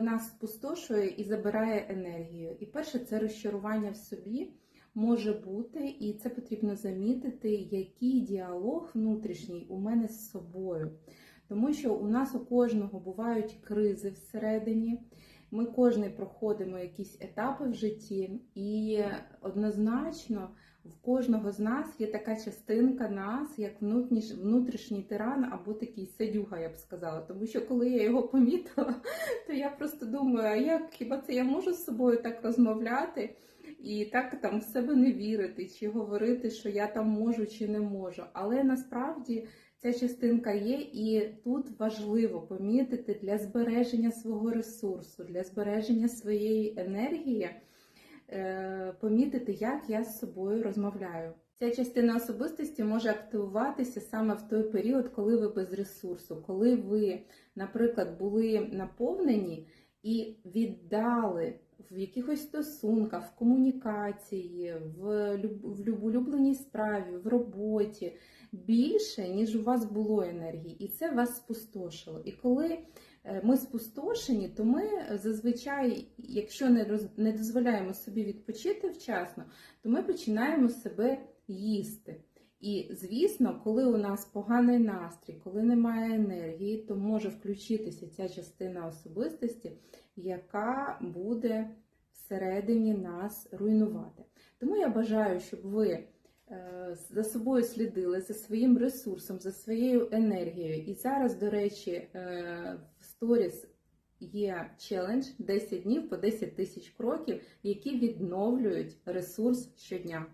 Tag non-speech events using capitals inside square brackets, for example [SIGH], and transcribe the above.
нас спустошує і забирає енергію. І перше, це розчарування в собі може бути, і це потрібно замітити, який діалог внутрішній у мене з собою. Тому що у нас у кожного бувають кризи всередині. Ми кожний проходимо якісь етапи в житті, і однозначно в кожного з нас є така частинка нас, як внутрішній, внутрішній тиран або такий садюга, я б сказала. Тому що коли я його помітила, [LAUGHS] то я просто думаю, як хіба це я можу з собою так розмовляти і так там в себе не вірити, чи говорити, що я там можу чи не можу. Але насправді ця частинка є, і тут важливо помітити для збереження свого ресурсу, для збереження своєї енергії, е, помітити, як я з собою розмовляю. Ця частина особистості може активуватися саме в той період, коли ви без ресурсу, коли ви, наприклад, були наповнені і віддали в якихось стосунках, в комунікації, в в люб- улюбленій справі, в роботі більше, ніж у вас було енергії, і це вас спустошило. І коли е, ми спустошені, то ми зазвичай, якщо не роз- не дозволяємо собі відпочити вчасно, то ми починаємо себе їсти. І, звісно, коли у нас поганий настрій, коли немає енергії, то може включитися ця частина особистості, яка буде всередині нас руйнувати. Тому я бажаю, щоб ви е, за собою слідили, за своїм ресурсом, за своєю енергією. І зараз, до речі, е, в сторіс є челендж 10 днів по 10 тисяч кроків, які відновлюють ресурс щодня.